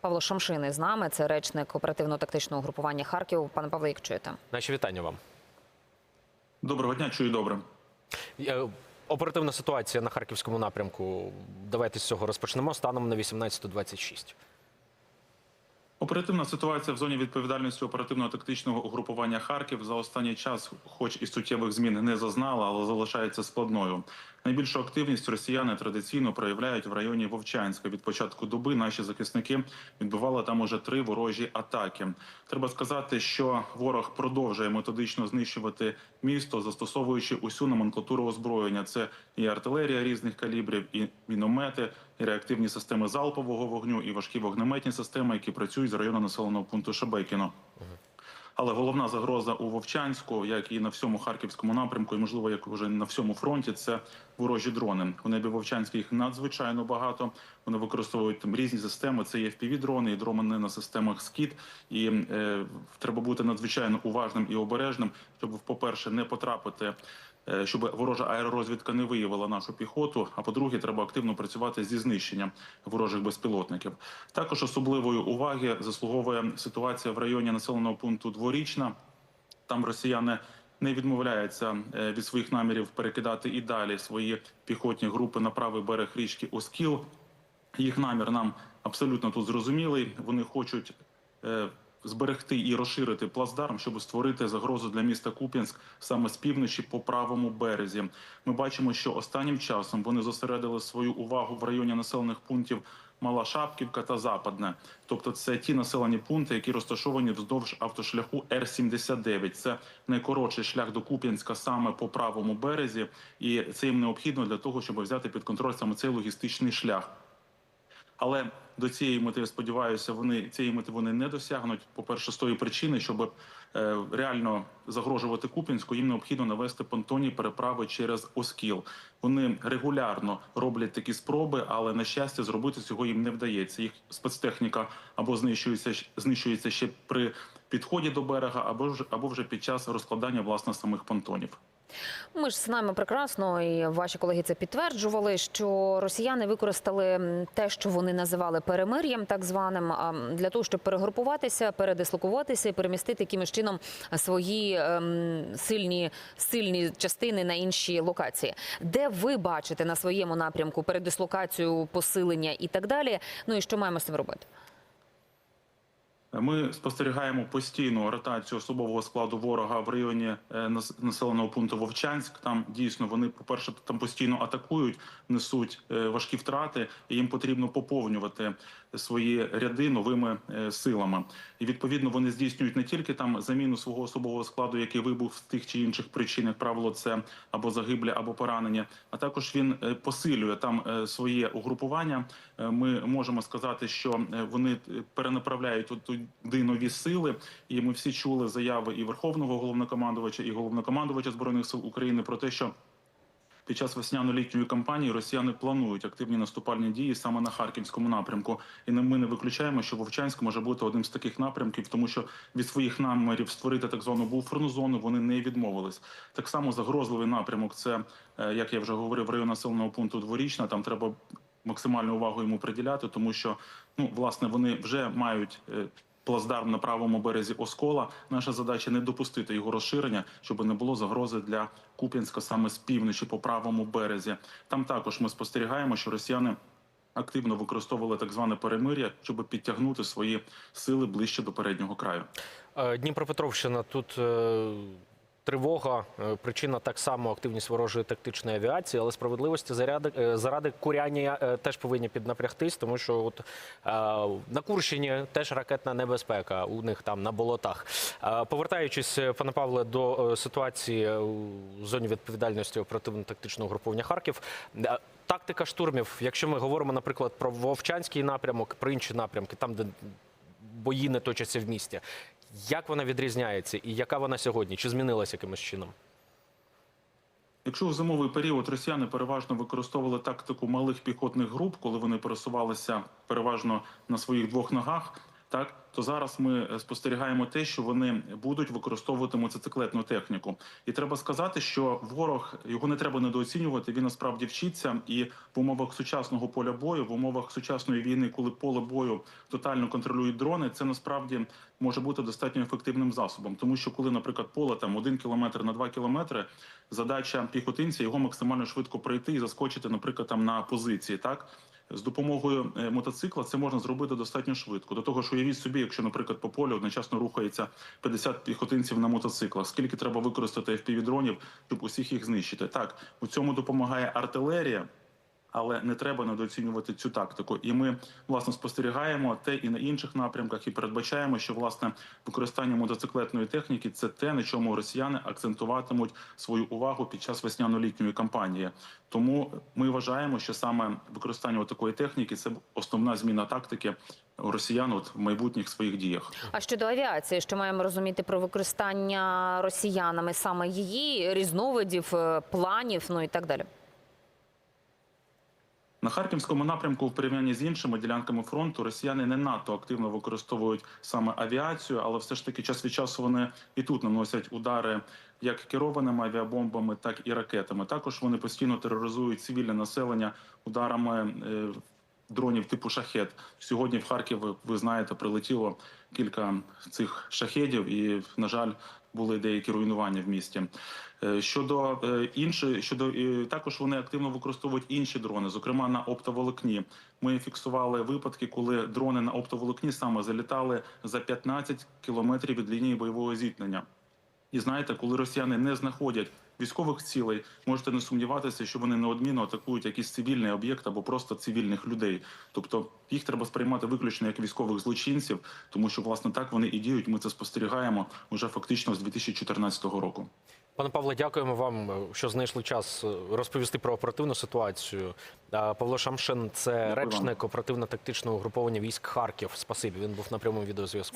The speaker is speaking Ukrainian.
Павло Шамшини з нами. Це речник оперативно-тактичного групування Харків. Пане Павло, як чуєте? Наші вітання вам. Доброго дня, чую добре. Е, Оперативна ситуація на харківському напрямку. Давайте з цього розпочнемо станом на 18.26. Оперативна ситуація в зоні відповідальності оперативно-тактичного угрупування Харків за останній час, хоч і суттєвих змін не зазнала, але залишається складною. Найбільшу активність росіяни традиційно проявляють в районі Вовчанська. Від початку доби наші захисники відбивали там уже три ворожі атаки. Треба сказати, що ворог продовжує методично знищувати місто, застосовуючи усю номенклатуру озброєння. Це і артилерія різних калібрів, і міномети, і реактивні системи залпового вогню, і важкі вогнеметні системи, які працюють з району населеного пункту Шебекіно. Але головна загроза у Вовчанську, як і на всьому харківському напрямку, і можливо, як вже на всьому фронті, це ворожі дрони. У небі вовчанських їх надзвичайно багато. Вони використовують там різні системи. Це є fpv дрони і дрони на системах СКІД. І е, треба бути надзвичайно уважним і обережним, щоб, по-перше, не потрапити. Е, Щоб ворожа аеророзвідка не виявила нашу піхоту. А по-друге, треба активно працювати зі знищенням ворожих безпілотників. Також особливої уваги заслуговує ситуація в районі населеного пункту Дворічна. Там росіяни не відмовляються е, від своїх намірів перекидати і далі свої піхотні групи на правий берег річки Оскіл. Їх намір нам абсолютно тут зрозумілий. Вони хочуть е, зберегти і розширити плацдарм, щоб створити загрозу для міста Куп'янськ саме з півночі по правому березі. Ми бачимо, що останнім часом вони зосередили свою увагу в районі населених пунктів. Мала Шапківка та Западне, тобто це ті населені пункти, які розташовані вздовж автошляху Р-79. Це найкоротший шлях до Куп'янська саме по правому березі, і це їм необхідно для того, щоб взяти під контроль саме цей логістичний шлях. Але до цієї мети я сподіваюся, вони цієї мети вони не досягнуть. По перше, з тої причини, щоб е, реально загрожувати Купінську, їм необхідно навести понтонні переправи через Оскіл. Вони регулярно роблять такі спроби, але на щастя, зробити цього їм не вдається. Їх спецтехніка або знищується знищується ще при підході до берега, або ж або вже під час розкладання власне самих понтонів. Ми ж знаємо прекрасно, і ваші колеги це підтверджували, що росіяни використали те, що вони називали перемир'ям, так званим, для того, щоб перегрупуватися, передислокуватися і перемістити якимось чином свої ем, сильні сильні частини на інші локації. Де ви бачите на своєму напрямку передислокацію, посилення і так далі? Ну і що маємо з цим робити? Ми спостерігаємо постійну ротацію особового складу ворога в районі е, населеного пункту Вовчанськ. Там дійсно вони, по перше, там постійно атакують, несуть е, важкі втрати, і їм потрібно поповнювати свої ряди новими е, силами. І відповідно вони здійснюють не тільки там заміну свого особового складу, який вибув з тих чи інших причин, як правило, це або загиблі, або поранення. А також він посилює там своє угрупування. Ми можемо сказати, що вони перенаправляють тут туди нові сили, і ми всі чули заяви і верховного головнокомандувача, і головнокомандувача збройних сил України про те, що під час весняно-літньої кампанії росіяни планують активні наступальні дії саме на харківському напрямку. І ми не виключаємо, що Вовчанськ може бути одним з таких напрямків, тому що від своїх намірів створити так звану буферну зону вони не відмовились. Так само загрозливий напрямок. Це е, як я вже говорив, район населеного пункту дворічна. Там треба максимальну увагу йому приділяти, тому що ну власне вони вже мають. Е, Плацдарм на правому березі Оскола. Наша задача не допустити його розширення, щоб не було загрози для Куп'янська саме з півночі по правому березі. Там також ми спостерігаємо, що росіяни активно використовували так зване перемир'я, щоб підтягнути свої сили ближче до переднього краю. Е, Дніпропетровщина тут. Тривога, е, причина так само активність ворожої тактичної авіації, але справедливості заряди, е, заради куряння е, теж повинні піднапрягтись, тому що от, на Курщині теж ракетна небезпека у них там на болотах. Повертаючись, пане Павле, до ситуації у зоні відповідальності оперативно-тактичного груповання Харків. Тактика штурмів, якщо ми говоримо, наприклад, про Вовчанський напрямок, про інші напрямки, там, де бої не точаться в місті. Як вона відрізняється і яка вона сьогодні? Чи змінилася якимось чином? Якщо у зимовий період росіяни переважно використовували тактику малих піхотних груп, коли вони пересувалися переважно на своїх двох ногах, Так то зараз ми е, спостерігаємо те, що вони будуть використовувати мотоциклетну техніку, і треба сказати, що ворог його не треба недооцінювати. Він насправді вчиться, і в умовах сучасного поля бою, в умовах сучасної війни, коли поле бою тотально контролюють дрони, це насправді може бути достатньо ефективним засобом, тому що коли, наприклад, поле там один кілометр на два кілометри, задача піхотинця його максимально швидко пройти і заскочити, наприклад, там на позиції, так. З допомогою е, мотоцикла це можна зробити достатньо швидко. До того ж, уявіть собі, якщо, наприклад, по полю одночасно рухається 50 піхотинців на мотоциклах, скільки треба використати FPV-дронів, щоб усіх їх знищити? Так, у цьому допомагає артилерія. Але не треба недооцінювати цю тактику, і ми власне спостерігаємо те і на інших напрямках, і передбачаємо, що власне використання мотоциклетної техніки це те, на чому росіяни акцентуватимуть свою увагу під час весняно-літньої кампанії. Тому ми вважаємо, що саме використання такої техніки це основна зміна тактики росіян от в майбутніх своїх діях. А щодо авіації, що маємо розуміти про використання росіянами саме її різновидів, е, планів, ну і так далі. На харківському напрямку, в порівнянні з іншими ділянками фронту, росіяни не надто активно використовують саме авіацію, але все ж таки час від часу вони і тут наносять удари як керованими авіабомбами, так і ракетами. Також вони постійно тероризують цивільне населення ударами. Дронів типу шахет сьогодні в Харків, ви- знаєте, прилетіло кілька цих шахедів, і на жаль, були деякі руйнування в місті. Е, Щодо е, іншої, щодо також вони активно використовують інші дрони, зокрема на оптоволокні. Ми фіксували випадки, коли дрони на оптоволокні саме залітали за 15 кілометрів від лінії бойового зіткнення. І знаєте, коли росіяни не знаходять військових цілей, можете не сумніватися, що вони неодмінно атакують якийсь цивільний об'єкт або просто цивільних людей. Тобто їх треба сприймати виключно як військових злочинців, тому що власне так вони і діють. Ми це спостерігаємо уже фактично з 2014 року. Пане Павле, дякуємо вам, що знайшли час е, розповісти про оперативну ситуацію. Павло Шамшин, це Дякую вам. речник оперативно-тактичного угруповання військ Харків. Спасибі. Він був на прямому відеозв'язку.